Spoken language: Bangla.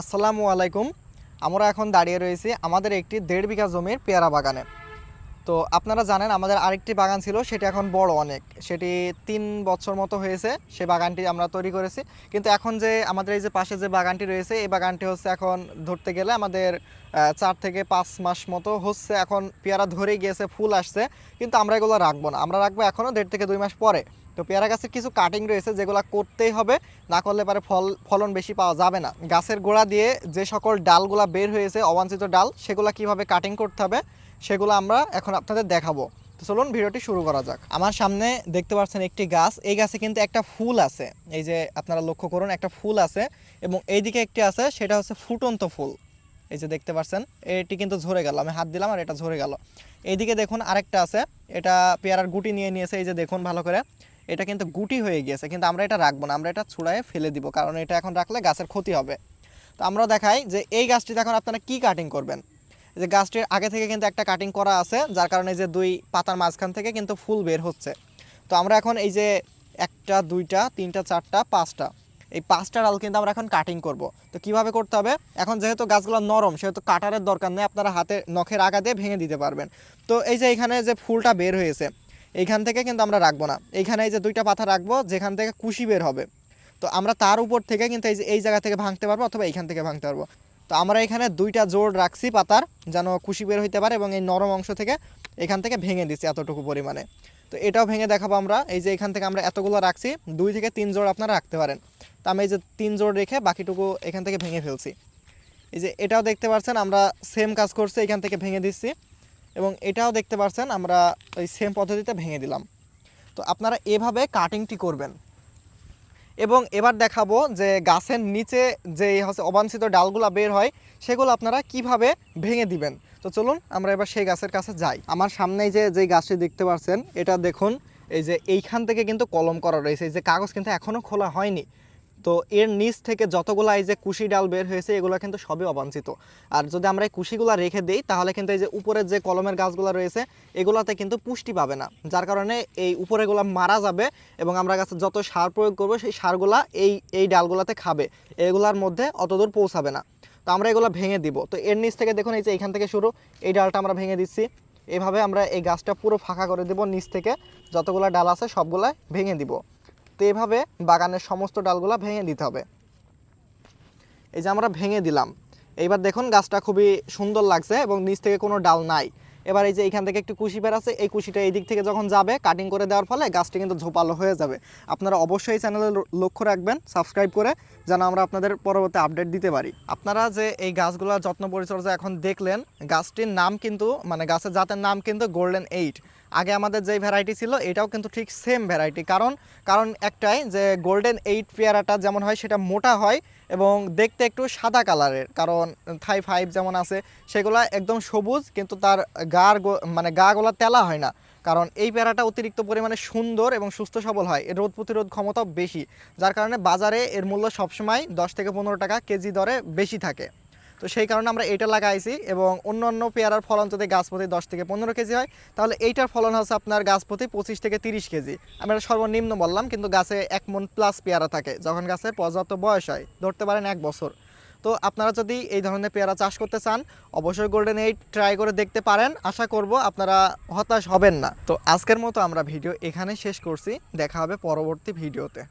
আসসালামু আলাইকুম। আমরা এখন দাঁড়িয়ে রয়েছি আমাদের একটি দেড় বিঘা জমির পেয়ারা বাগানে। তো আপনারা জানেন আমাদের আরেকটি বাগান ছিল, সেটি এখন বড় অনেক। সেটি তিন বছর মতো হয়েছে, সে বাগানটি আমরা তৈরি করেছি। কিন্তু এখন যে আমাদের এই যে পাশে যে বাগানটি রয়েছে, এই বাগানটি হচ্ছে এখন ধরতে গেলে আমাদের চার থেকে পাঁচ মাস মতো হচ্ছে এখন পেয়ারা ধরে গিয়েছে, ফুল আসছে। কিন্তু আমরা এগুলো রাখব না। আমরা রাখব এখনও দেড় থেকে দুই মাস পরে। তো পেয়ারা গাছের কিছু কাটিং রয়েছে, যেগুলো করতেই হবে। না করলে পারে ফল, ফলন বেশি পাওয়া যাবে না। গাছের গোড়া দিয়ে যে সকল ডালগুলা বের হয়েছে, অবাঞ্ছিত ডাল, সেগুলো কীভাবে কাটিং করতে হবে? সেগুলো আমরা এখন আপনাদের দেখাবো। তো চলুন ভিডিওটি শুরু করা যাক। আমার সামনে দেখতে পাচ্ছেন একটি গাছ। এই গাছে কিন্তু একটা ফুল আছে। এই যে আপনারা লক্ষ্য করুন, একটা ফুল আছে এবং এইদিকে একটি আছে, সেটা হচ্ছে ফুটন্ত ফুল। এই যে দেখতে পাচ্ছেন, এটি কিন্তু ঝরে গেল। আমি হাত দিলাম আর এটা ঝরে গেল। এইদিকে দেখুন আরেকটা আছে। এটা পেয়ারার গুটি নিয়ে নিয়েছে। এই যে দেখুন ভালো করে। এটা কিন্তু গুটি হয়ে গিয়েছে। কিন্তু আমরা এটা রাখব না। আমরা এটা ছুড়ায় ফেলে দিব। কারণ এটা এখন রাখলে গাছের ক্ষতি হবে। তো আমরা দেখাই যে এই গাছটিতে এখন আপনারা কি কাটিং করবেন? যে গাছটির আগে থেকে কিন্তু একটা কাটিং করা আছে, যার কারণে যে দুই পাতার মাঝখান থেকে কিন্তু ফুল বের হচ্ছে। তো আমরা এখন এই যে একটা, দুইটা, তিনটা, চারটা, পাঁচটা, এই পাঁচটা ডাল কিন্তু আমরা এখন কাটিং করব। তো কীভাবে করতে হবে? এখন যেহেতু গাছগুলো নরম, সেহেতু কাটারের দরকার নেই, আপনারা হাতে নখের আগা দিয়ে ভেঙে দিতে পারবেন। তো এই যে এখানে যে ফুলটা বের হয়েছে, এইখান থেকে কিন্তু আমরা রাখব না। এইখানে এই যে দুইটা পাতা রাখব, যেখান থেকে কুশি বের হবে। তো আমরা তার উপর থেকে কিন্তু এই যে, এই জায়গা থেকে ভাঙতে পারব অথবা এইখান থেকে ভাঙতে পারব। তো আমরা এখানে দুইটা জোড় রাখছি পাতার, যেন খুশি বের হইতে পারে এবং এই নরম অংশ থেকে এখান থেকে ভেঙে দিচ্ছি এতটুকু পরিমাণে। তো এটাও ভেঙে দেখাবো আমরা, এই যে এখান থেকে আমরা এতগুলো রাখছি, দুই থেকে তিন জোড় আপনারা রাখতে পারেন। তো আমি এই যে তিন জোড় রেখে বাকিটুকু এখান থেকে ভেঙে ফেলছি। এই যে এটাও দেখতে পাচ্ছেন আমরা সেম কাজ করছি, এখান থেকে ভেঙে দিচ্ছি। এবং এটাও দেখতে পাচ্ছেন আমরা ওই সেম পদ্ধতিতে ভেঙে দিলাম। তো আপনারা এভাবে কাটিংটি করবেন। এবং এবার দেখাবো যে গাছের নিচে যে হচ্ছে অবাঞ্ছিত ডালগুলো বের হয়, সেগুলো আপনারা কীভাবে ভেঙে দিবেন? তো চলুন আমরা এবার সেই গাছের কাছে যাই। আমার সামনেই যে যে গাছটি দেখতে পাচ্ছেন, এটা দেখুন, এই যে এইখান থেকে কিন্তু কলম করা রয়েছে, এই যে কাগজ কিন্তু এখনও খোলা হয়নি। তো এর নিচ থেকে যতগুলো এই যে কুশি ডাল বের হয়েছে, এগুলো কিন্তু সবই অবাঞ্ছিত। আর যদি আমরা এই কুশিগুলো রেখে দিই, তাহলে কিন্তু এই যে উপরের যে কলমের গাছগুলো রয়েছে, এগুলোতে কিন্তু পুষ্টি পাবে না। যার কারণে এই উপরেগুলো মারা যাবে এবং আমরা গাছে যত সার প্রয়োগ করব, সেই সারগুলা এই এই ডালগুলোতে খাবে। এগুলার মধ্যে অতদূর পৌঁছাবে না। তো আমরা এগুলো ভেঙে দিব। তো এর নিচ থেকে দেখুন, এই যে এখান থেকে শুরু, এই ডালটা আমরা ভেঙে দিচ্ছি। এভাবে আমরা এই গাছটা পুরো ফাঁকা করে দেব, নিচ থেকে যতগুলো ডাল আছে সবগুলা ভেঙে দিব। তো এভাবে বাগানের সমস্ত ডালগুলা ভেঙে দিতে হবে। এই যে আমরা ভেঙে দিলাম, এইবার দেখুন গাছটা খুবই সুন্দর লাগছে এবং নিচ থেকে কোনো ডাল নাই। এবার এই যে এখান থেকে একটু কুশি বের আছে, এই কুশিটা এই দিক থেকে যখন যাবে কাটিং করে দেওয়ার ফলে গাছটি কিন্তু ঝোপালো হয়ে যাবে। আপনারা অবশ্যই চ্যানেলে লক্ষ্য রাখবেন সাবস্ক্রাইব করে যেন আমরা আপনাদের পরবর্তী আপডেট দিতে পারি। আপনারা যে এই গাছগুলোর যত্ন পরিচর্যা এখন দেখলেন, গাছটির নাম কিন্তু মানে গাছের জাতের নাম কিন্তু গোল্ডেন এইট আগে আমাদের যেই ভ্যারাইটি ছিল, এটাও কিন্তু ঠিক সেম ভ্যারাইটি কারণ কারণ একটাই যে গোল্ডেন এইট পেয়ারাটা যেমন হয়, সেটা মোটা হয় এবং দেখতে একটু সাদা কালারের কারণ থাই ফাইভ যেমন আছে, সেগুলো একদম সবুজ, কিন্তু তার গার গো- মানে গা গোলা তেলা হয় না। কারণ এই পেয়ারাটা অতিরিক্ত পরিমাণে সুন্দর এবং সুস্থ সবল হয়। এর রোদ প্রতিরোধ ক্ষমতাও বেশি। যার কারণে বাজারে এর মূল্য সবসময় দশ থেকে পনেরো টাকা কেজি দরে বেশি থাকে। তো সেই কারণে আমরা এটা লাগাইছি এবং অন্য অন্য পেয়ারার ফলন যদি গাছ প্রতি দশ থেকে পনেরো কেজি হয়, তাহলে এইটার ফলন হচ্ছে আপনার গাছ প্রতি পঁচিশ থেকে তিরিশ কেজি। আমি এটা সর্বনিম্ন বললাম, কিন্তু গাছে এক মন প্লাস পেয়ারা থাকে, যখন গাছের পর্যাপ্ত বয়স হয়, ধরতে পারেন এক বছর। তো আপনারা যদি এই ধরনের পেয়ারা চাষ করতে চান, অবশ্যই গোল্ডেন এইট ট্রাই করে দেখতে পারেন। আশা করব আপনারা হতাশ হবেন না। তো আজকের মতো আমরা ভিডিও এখানে শেষ করছি। দেখা হবে পরবর্তী ভিডিওতে।